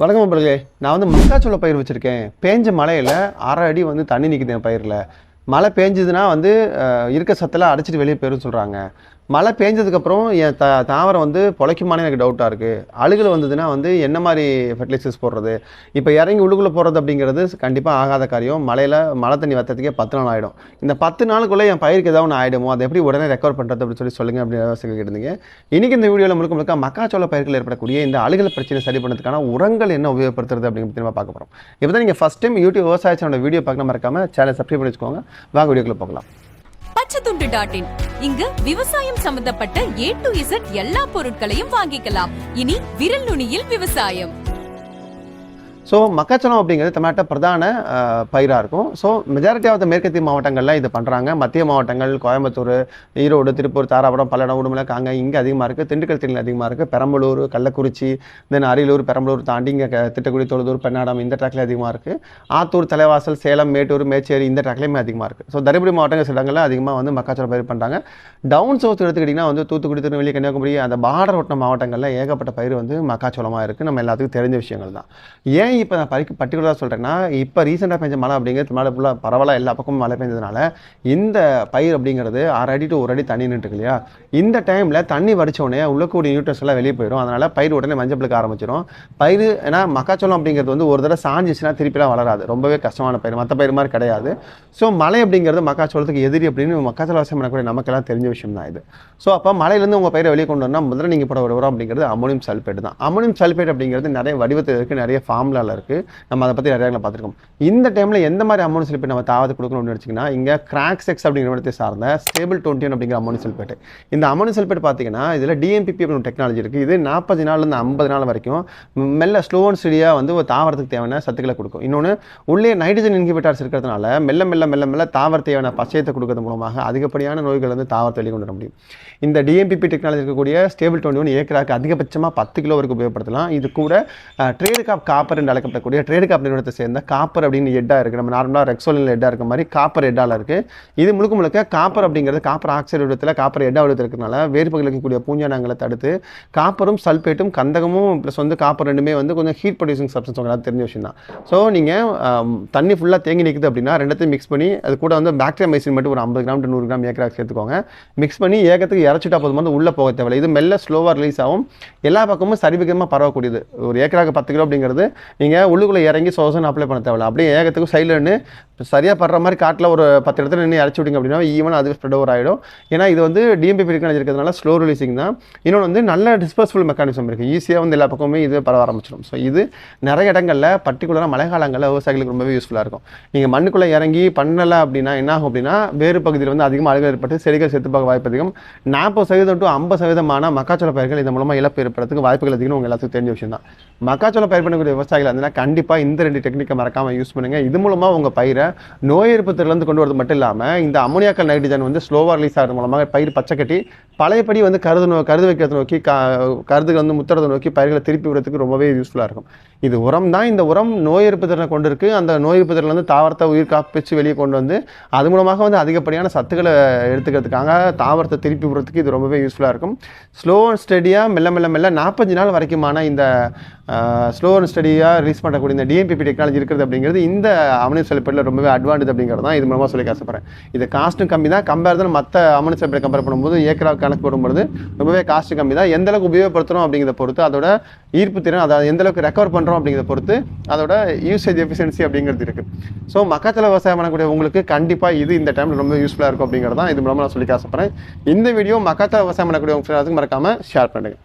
வணக்கம் நண்பர்களே. நான் வந்து மக்காச்சோள பயிர் வச்சுருக்கேன். பேஞ்ச மழையில் அரை அடி வந்து தண்ணி நிற்குது என் பயிரில். மழை பேஞ்சதுன்னா வந்து இருக்க சத்தெல்லாம் அடைச்சிட்டு வெளியே போயிரும் சொல்கிறாங்க மழை பேஞ்சதுக்கப்புறம் என் த தாவரம் வந்து பொழைக்குமானே எனக்கு டவுட்டாக இருக்குது அழுகில் வந்ததுன்னா வந்து என்ன மாதிரி ஃபெர்டிலைசர்ஸ் போடுறது? இப்போ இறங்கி உழுகுல போடுறது அப்படிங்கிறது கண்டிப்பாக ஆகாத காரியம். மழையில் மழை தண்ணி வத்தத்துக்கே பத்து நாள் ஆகிடும் இந்த பத்து நாளுக்குள்ளே என் பயிருக்கு ஏதாவது ஒன்று ஆகிடுமோ அதை எப்படி உடனே ரெக்கவர் பண்ணுறது அப்படின்னு சொல்லி சொல்லுங்கள் அப்படின்னு சொல்லி கேட்டிருந்தீங்க. இன்றைக்கி இந்த வீடியோவில் முழுக்க முழுக்க மக்காச்சோள பயிர்கள் ஏற்படக்கூடிய இந்த அழுகல் பிரச்சனை சரி பண்ணுறதுக்கான உரங்கள் என்ன உபயோகப்படுத்துறது அப்படிங்கிறது நம்ம பார்க்க போகிறோம் இப்போ தான் நீங்கள் ஃபஸ்ட் டைம் யூடியூப் விவசாய சேனலோட வீடியோ பார்க்க மறக்காமல் சேனல் சப்ஸ்கிரைப் பண்ணி வச்சுக்கோங்க. வாங்க வீடியோக்குள்ளே போகலாம். பச்சைத்துண்டு டாட் இன் இங்கு விவசாயம் சம்பந்தப்பட்ட ஏ டு இசட் எல்லா பொருட்களையும் வாங்கிக்கலாம். இனி விரல் நுனியில் விவசாயம். ஸோ மக்காச்சோளம் அப்படிங்கிறது தமிழ்நாட்டை பிரதான பயிராக இருக்கும். ஸோ மெஜாரிட்டி ஆஃப் த மேற்கத்திய மாவட்டங்களில் இது பண்ணுறாங்க மத்திய மாவட்டங்கள் கோயம்புத்தூர் ஈரோடு திருப்பூர் தாராபுரம் பல்லடம் உடுமலை காங்க இங்கே அதிகமாக இருக்குது திண்டுக்கல் திண்டில் அதிகமாக இருக்குது பெரம்பலூர் கள்ளக்குறிச்சி தென் அரியலூர் பெரம்பலூர் தாண்டி இங்கே திட்டக்குடி தொழுதூர் பெண்ணாடம் இந்த ட்ராக்ல அதிகமாக இருக்குது ஆத்தூர் தலைவாசல் சேலம் மேட்டூர் மேச்சேரி இந்த ட்ராக்லேயுமே அதிகமாக இருக்குது ஸோ தருமபுரி மாவட்டங்கள் சில இடங்களில் அதிகமாக வந்து மக்காச்சோளம் பயிர் பண்ணுறாங்க டவுன் சவுத் எடுத்துக்கிட்டிங்கன்னா வந்து தூத்துக்குடி திருநெல்வேலி கன்னியாகுமரி அந்த பார்டர் ஒட்டின மாவட்டங்களில் ஏகப்பட்ட பயிர் வந்து மக்காச்சோளமாக இருக்குது நம்ம எல்லாத்துக்கும் தெரிஞ்ச விஷயங்கள் தான். ஏன் இப்போ நான் பறிக்க பர்டிகுலராக சொல்கிறேன்னா இப்போ ரீசெண்டாக பெஞ்ச மழை அப்படிங்கிறது மழை ஃபுல்லாக பரவாயில்ல எல்லா பக்கமும் மழை பெஞ்சதுனால இந்த பயிர் அப்படிங்கிறது அரை அடி டு ஒரு அடி தண்ணி நின்றுருக்கு இல்லையா? இந்த டைமில் தண்ணி வடிச்ச உடனே உள்ளக்கூடிய நியூட்ரன்ஸ் எல்லாம் வெளியே போயிடும். அதனால் பயிர் உடனே மஞ்சள் பிள்ளைக்க ஆரம்பிச்சிடும் பயிர் ஏன்னா மக்காச்சோளம் அப்படிங்கிறது வந்து ஒரு தடவை சாஞ்சிச்சுன்னா திருப்பிலாம் வளராது. ரொம்பவே கஷ்டமான பயிர். மற்ற பயிர் மாதிரி கிடையாது. ஸோ மழை அப்படிங்கிறது மக்காச்சோளத்துக்கு எதிரி அப்படின்னு மக்காச்சோள விவசாயம் பண்ணக்கூடிய நமக்கெல்லாம் தெரிஞ்ச விஷயம் தான் இது. ஸோ அப்போ மழையிலேருந்து உங்கள் பயிரை வெளியே கொண்டு வந்தால் முதல்ல நீங்கள் போட ஒரு உரம் அப்படிங்கிறது அமோனியம் சல்பேட் தான். அமோனியம் சல்பேட் அப்படிங்கிறது நிறைய வடிவத்தில் இருக்குது நிறைய ஃபார்முலாவில் இருக்குது நம்ம அதை பற்றி நிறையா பார்த்துருக்கோம். இந்த டைமில் எந்த மாதிரி அமௌண்ட் செல்பேட் நம்ம தாவது கொடுக்கணும் அப்படின்னு வச்சிங்கன்னா இங்கே கிராக்ஸ் எக்ஸ் அப்படிங்கிற இடத்தை சார்ந்த ஸ்டேபிள் டுவெண்ட்டி அப்படிங்கிற அமௌண்ட் செல்பேட் இந்த அமௌண்ட் செல்பேட் பார்த்தீங்கன்னா இதில் டிஎம்பிபி அப்படின்னு டெக்னாலஜி இருக்குது இது நாற்பது நாள்லேருந்து ஐம்பது நாள் வரைக்கும் மெல்ல ஸ்லோ அண்ட் ஸ்டடியாக வந்து ஒரு தாவரத்துக்கு தேவையான சத்துக்களை கொடுக்கும். இன்னொன்று உள்ளே நைட்ரஜன் இன்ஹிபிட்டார்ஸ் இருக்கிறதுனால மெல்ல மெல்ல மெல்ல மெல்ல தாவர தேவையான பச்சையத்தை கொடுக்கறது மூலமாக அதிகப்படியான நோய்கள் வந்து தாவரத்தை வெளிக்கொண்டு வர முடியும். இந்த டிஎம்பிபி டெக்னாலஜி இருக்கக்கூடிய ஸ்டேபிள் டுவெண்ட்டி ஒன் ஏக்கராக்கு அதிகபட்சமாக பத்து கிலோ வரைக்கும் உபயோகப்படுத்தலாம். இது கூட ட்ரேடு காப் காப்பர் என்ற அழைக்கப்படக்கூடிய ட்ரேடு காப் நிறுவனத்தை சேர்ந்த காப்பர் அப்படின்னு ஹெட்டாக இருக்குது நம்ம நார்மலாக ரெக்ஸோலில் ஹெட்டாக இருக்க மாதிரி காப்பர் ஹெட்டால் இருக்குது இது முழுக்க முழுக்க காப்பர் அப்படிங்கிறது காப்பர் ஆக்சைடு விடத்தில் காப்பர் ஹெட்டா விடத்தில் இருக்கிறனால வேறு பகுதியில் இருக்கக்கூடிய பூஞ்சானங்களை தடுத்து காப்பரும் சல்பேட்டும் கந்தகமும் ப்ளஸ் வந்து காப்பர் ரெண்டுமே வந்து கொஞ்சம் ஹீட் ப்ரொடியூசிங் சப்ஸ்டன்ஸ் உங்களுக்கு தெரிஞ்ச விஷயம் தான். ஸோ நீங்கள் தண்ணி ஃபுல்லாக தேங்கி நிற்குது அப்படின்னா ரெண்டத்தையும் மிக்ஸ் பண்ணி அது கூட வந்து பேக்டீரியா மைசின் மட்டும் ஒரு ஐம்பது கிராம் டு நூறு கிராம் ஏக்கராக சேர்த்துக்கோங்க. மிக்ஸ் பண்ணி ஏகத்துக்கு இறச்சிட்டா போதும். வந்து உள்ளே போக தேவையில்லை. இது மெல்ல ஸ்லோவாக ரிலீஸ் ஆகும். எல்லா பக்கமும் சரிவிகமாக பரவக்கூடியது. ஒரு ஏக்கராக பத்து கிலோ அப்படிங்கிறது நீங்கள் உள்ளுக்குள்ளே இறங்கி சோசன் அப்ளை பண்ண தேவையில்ல. அப்படியே ஏகத்துக்கு சைடில் நின்று இப்போ சரியாக படுற மாதிரி காட்டில் ஒரு பத்து இடத்துல நின்று இறச்சி விட்டிங்க அப்படின்னா ஈவன் அது ஸ்ப்ரெட் ஓவர் ஆகிடும் ஏன்னா இது வந்து டிஎம்பி டெக்னாலஜி இருக்கிறதுனால ஸ்லோ ரிலீசிங் தான். இன்னொன்று வந்து நல்ல டிஸ்போசபிள் மெக்கானிசம் இருக்குது ஈஸியாக வந்து எல்லா பக்கமுமே இது பரவ ஆரம்பிச்சிடும். ஸோ இது நிறைய இடங்களில் பர்டிகுலராக மழை காலங்களில் விவசாயிகளுக்கு ரொம்பவே யூஸ்ஃபுல்லாக இருக்கும். நீங்கள் மண்ணுக்குள்ளே இறங்கி பண்ணலை அப்படின்னா என்ன ஆகும் அப்படின்னா வேறு பகுதியில் வந்து அதிகமாக அழுகல் ஏற்பட்டு செடிகள் செத்து பார்க்க வாய்ப்பு அதிகம். நாற்பது சதவீதம் டு ஐம்பது சதவீதமான மக்காச்சோள பயிர்கள் இதன் மூலமாக இழப்பு ஏற்படுறதுக்கு வாய்ப்புகள் அதிகம் உங்கள் எல்லாத்துக்கும் தெரிஞ்ச விஷயம் தான். மக்காச்சோள பயிர் பண்ணக்கூடிய விவசாயிகள் இருந்தால் கண்டிப்பாக இந்த ரெண்டு டெக்னிக்கை மறக்காமல் யூஸ் பண்ணுங்கள் இது மூலமாக உங்கள் பயிரை நோய் எதிர்ப்பு திறலேருந்து கொண்டு வரது மட்டும் இல்லாமல் இந்த அமோனியாக்கல் நைட்ரஜன் வந்து ஸ்லோவாக ரிலீஸ் ஆகிறது மூலமாக பயிர் பச்சை கட்டி பழையபடி வந்து கருது நோ கருது வைக்கிறத நோக்கி கா கருதுகள் வந்து முத்துறதை நோக்கி பயிர்களை திருப்பி விடுறதுக்கு ரொம்பவே யூஸ்ஃபுல்லாக இருக்கும். இது உரம் தான் இந்த உரம் நோய் எதிர்ப்பு திறனை கொண்டு இருக்குது அந்த நோய் எதிர்ப்பு திறன் வந்து தாவரத்தை உயிர் காப்பிச்சு வெளியே கொண்டு வந்து அது மூலமாக வந்து அதிகப்படியான சத்துக்களை எடுத்துக்கிறதுக்காக தாவரத்தை திருப்பி விடுறதுக்கு இது ரொம்பவே யூஸ்ஃபுல்லாக இருக்கும். ஸ்லோ அண்ட் ஸ்டடியாக மெல்ல மெல்ல மெல்ல நாற்பஞ்சு நாள் வரைக்குமான இந்த ஸ்லோ அண்ட் ஸ்டடியாக ரிலீஸ் பண்ணக்கூடிய இந்த டிஎம்பிபி டெக்னாலஜி இருக்கிறது அப்படிங்கிறது இந்த அமனி ரொம்ப ரொம்பவே அட்வான்டேஜ் அப்படிங்கிறது தான் இது மூலமாக சொல்லி ஆசைப்படுறேன். இது காஸ்ட்டும் கம்மி தான். கம்பேர் தான் மற்ற அமனி செல்பேட் கம்பேர் பண்ணும்போது ஏக்கரா கணக்கு போடும்போது ரொம்பவே காஸ்ட் கம்மி தான். எந்த அளவுக்கு உபயோகப்படுத்துகிறோம் அப்படிங்கிறத பொறுத்து அதோட ஈர்ப்பு திறன் அதாவது எந்த அளவுக்கு ரெக்கவர் பண்ணுறோம் அப்படிங்கிறத பொறுத்து அதோட யூசேஜ் எஃபிஷியன்சி அப்படிங்கிறது இருக்குது ஸோ மக்காச்சல விவசாயம் பண்ணக்கூடிய உங்களுக்கு கண்டிப்பாக இது இந்த டைமில் ரொம்ப யூஸ்ஃபுல்லாக இருக்கும் அப்படிங்கிறது தான் இது மூலமாக நான் சொல்லி ஆசைப்படுறேன். இந்த வீடியோ மக்காச்சல விவசாயம் பண்ணக்கூடிய உங்களுக்கு மறக்காமல் ஷேர் பண்ணுங்கள்